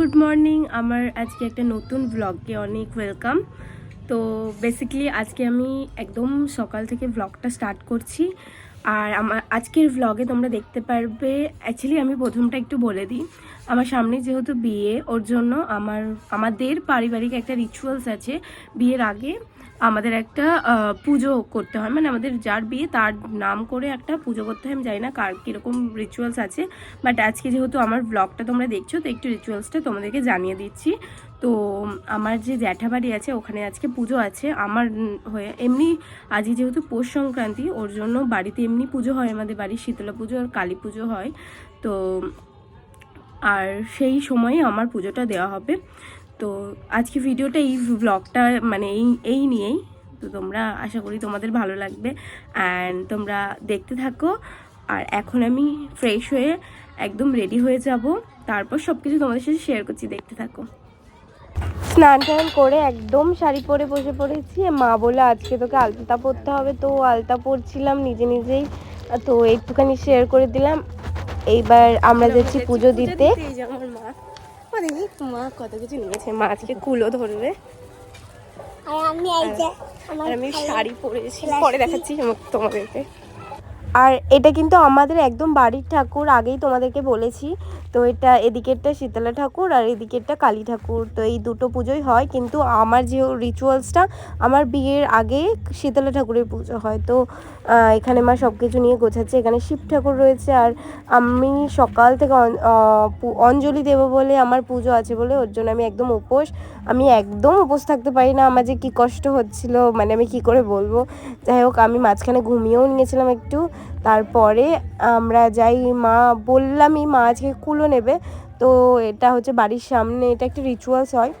Good morning. আমার আজকে একটা নতুন ব্লগকে অনেক ওয়েলকাম তো বেসিক্যালি আজকে আমি একদম সকাল থেকে ব্লগটা স্টার্ট করছি। আর আমার আজকের ব্লগে তোমরা দেখতে পারবে অ্যাকচুয়ালি আমি প্রথমটা একটু বলে দিই। আমার সামনে যেহেতু বিয়ে, ওর জন্য আমার, আমাদের পারিবারিক একটা রিচুয়ালস আছে বিয়ের আগে। আমাদের একটা পুজো করতে হয়। মানে আমাদের যার বিয়ে, তার নাম করে একটা পুজো করতে হয়। আমি জানি না কার কীরকম রিচুয়ালস আছে। বাট আজকে যেহেতু আমার ব্লগটা তোমরা দেখছ, তো একটু রিচুয়ালসটা তোমাদেরকে জানিয়ে দিচ্ছি। তো আমার যে জ্যাঠাবাড়ি আছে, ওখানে আজকে পুজো আছে। আমার হয়ে, এমনি আজকে যেহেতু পৌষ সংক্রান্তি, ওর জন্য বাড়িতে এমনি পুজো হয় আমাদের বাড়ির শীতলা পুজো আর কালী পুজো হয়। তো, আর সেই সময়ে আমার পুজোটা দেওয়া হবে। তো, আজকে ভিডিওটা এই ব্লগটা মানে এই এই নিয়েই। তো তোমরা, আশা করি তোমাদের ভালো লাগবে। অ্যান্ড তোমরা দেখতে থাকো। আর এখন আমি ফ্রেশ হয়ে একদম রেডি হয়ে যাব। তারপর সব কিছু তোমাদের সাথে শেয়ার করছি। দেখতে থাকো। স্নান টান করে একদম শাড়ি পরে বসে পড়েছি। মা বলে আজকে তোকে আলতা পরতে হবে। তো আলতা পরছিলাম নিজে নিজেই। তো একটুখানি শেয়ার করে দিলাম। এইবার আমরা যাচ্ছি পুজো দিতে। আমার মা। দেখি মা কত কিছু নিয়েছে। মা আজকে কুলো ধরবে। আমি শাড়ি পরেছি। পরে দেখাচ্ছি তোমাদেরকে। আর এটা কিন্তু আমাদের একদম বাড়ির ঠাকুর আগেই তোমাদেরকে বলেছি। তো এটা এদিকেরটা শীতলা ঠাকুর আর এদিকেরটা কালী ঠাকুর। তো এই দুটো পুজোই হয়, কিন্তু আমার যে রিচুয়ালসটা আমার বিয়ের আগে শীতলা ঠাকুরের পুজো হয়। তো এখানে মা সব কিছু নিয়ে গোছাচ্ছে, এখানে শিব ঠাকুর রয়েছে আর আমি সকাল থেকে অঞ্জলি দেবো বলে আমার পুজো আছে বলে ওর জন্য আমি একদম উপোস। আমি একদম উপোস থাকতে পারি না, আমার যে কী কষ্ট হচ্ছিল মানে আমি কি করে বলব? যাই হোক, আমি মাঝখানে ঘুমিয়েও নিয়েছিলাম একটু। তারপরে আমরা যাই, মা বললামই মা আজকে কুলো নেবে। তো এটা হচ্ছে বাড়ির সামনে, এটা একটা রিচুয়ালস হয়।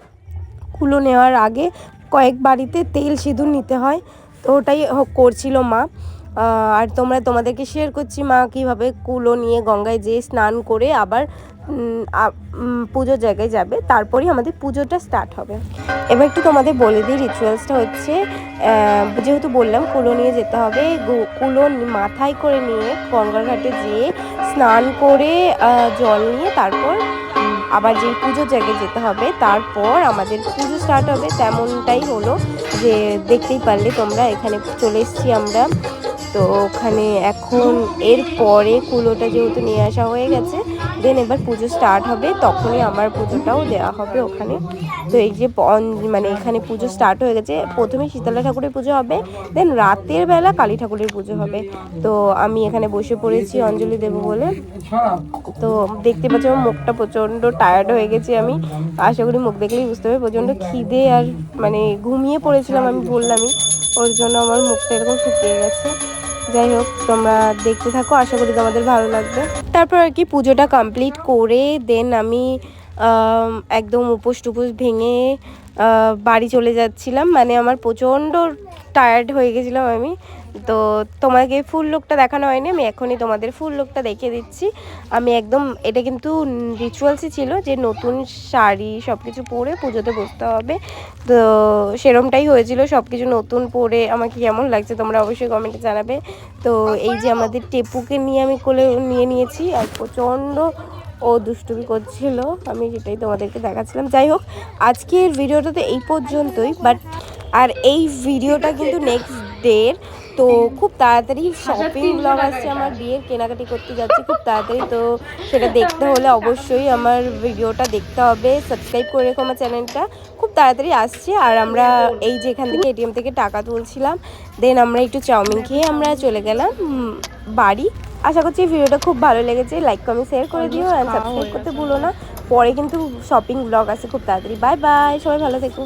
কুলো নেওয়ার আগে কয়েক বাড়িতে তেল সিঁদুর নিতে হয়। তো ওটাই করছিল মা। আর তোমরা তোমাদেরকে শেয়ার করছি মা কীভাবে কুলো নিয়ে গঙ্গায় যেয়ে স্নান করে আবার পুজোর জায়গায় যাবে, তারপরেই আমাদের পুজোটা স্টার্ট হবে। এবার একটু তোমাদের বলে দিই রিচুয়ালসটা হচ্ছে যেহেতু বললাম কুলো নিয়ে যেতে হবে কুলো মাথায় করে নিয়ে গঙ্গার ঘাটে যেয়ে স্নান করে জল নিয়ে তারপর আবার যে পুজোর জায়গায় যেতে হবে, তারপর আমাদের পুজো স্টার্ট হবে। তেমনটাই হলো যে দেখতেই পারলে তোমরা এখানে চলে এসেছি আমরা। তো ওখানে এখন এর পরে কুলোটা যেহেতু নিয়ে আসা হয়ে গেছে দেন এবার পুজো স্টার্ট হবে, তখনই আমার পুজোটাও দেওয়া হবে ওখানে। তো এই যে মানে এখানে পুজো স্টার্ট হয়ে গেছে, প্রথমে শীতলা ঠাকুরের পুজো হবে দেন রাতের বেলা কালী ঠাকুরের পুজো হবে। তো আমি এখানে বসে পড়েছি অঞ্জলি দেব বলে। তো দেখতে পাচ্ছি আমার মুখটা প্রচণ্ড টায়ার্ড হয়ে গেছে আমি। আশা করি মুখ দেখলেই বুঝতে হবে প্রচণ্ড খিদে আর মানে ঘুমিয়ে পড়েছিলাম আমি বললামই। ওর জন্য আমার মুখটা এরকম শুকিয়ে গেছে। যাই হোক, তোমরা দেখতে থাকো, আশা করি তোমাদের ভালো লাগবে। তারপর আর কি পুজোটা কমপ্লিট করে দেন আমি একদম উপোস টুপোস ভেঙে বাড়ি চলে যাচ্ছিলাম। মানে আমার প্রচণ্ড টায়ার্ড হয়ে গেছিলাম আমি। তো তোমাকে ফুল লোকটা দেখানো হয়নি, আমি এখনই তোমাদের ফুল লোকটা দেখিয়ে দিচ্ছি। আমি একদম, এটা কিন্তু রিচুয়ালসই ছিল যে নতুন শাড়ি সব কিছু পরে পুজোতে বসতে হবে। তো সেরমটাই হয়েছিল সব কিছু নতুন পরে আমাকে কেমন লাগছে তোমরা অবশ্যই কমেন্টে জানাবে। তো এই যে আমাদের টেপুকে নিয়ে আমি কোলে নিয়ে নিয়েছি, আর প্রচণ্ড ও দুষ্টুমি করছিল, আমি সেটাই তোমাদেরকে দেখাচ্ছিলাম। যাই হোক, আজকের ভিডিওটা তো এই পর্যন্তই বাট আর এই ভিডিওটা কিন্তু নেক্সট ডের তো খুব তাড়াতাড়ি শপিং ব্লগ আসছে আমার বিয়ের কেনাকাটি করতে যাচ্ছি, খুব তাড়াতাড়ি। তো সেটা দেখতে হলে অবশ্যই আমার ভিডিওটা দেখতে হবে। সাবস্ক্রাইব করে রেখো আমার চ্যানেলটা খুব তাড়াতাড়ি আসছে, আর আমরা এই যে এখান থেকে এটিএম থেকে টাকা তুলছিলাম দেন আমরা একটু চাউমিন খেয়ে আমরা চলে গেলাম বাড়ি। আশা করছি ভিডিওটা খুব ভালো লেগেছে। লাইক কমেন্ট শেয়ার করে দিও অ্যান্ড সাবস্ক্রাইব করতে ভুলো না। পরে কিন্তু শপিং ব্লগ আছে খুব তাড়াতাড়ি। বাই বাই সবাই ভালো থেকো।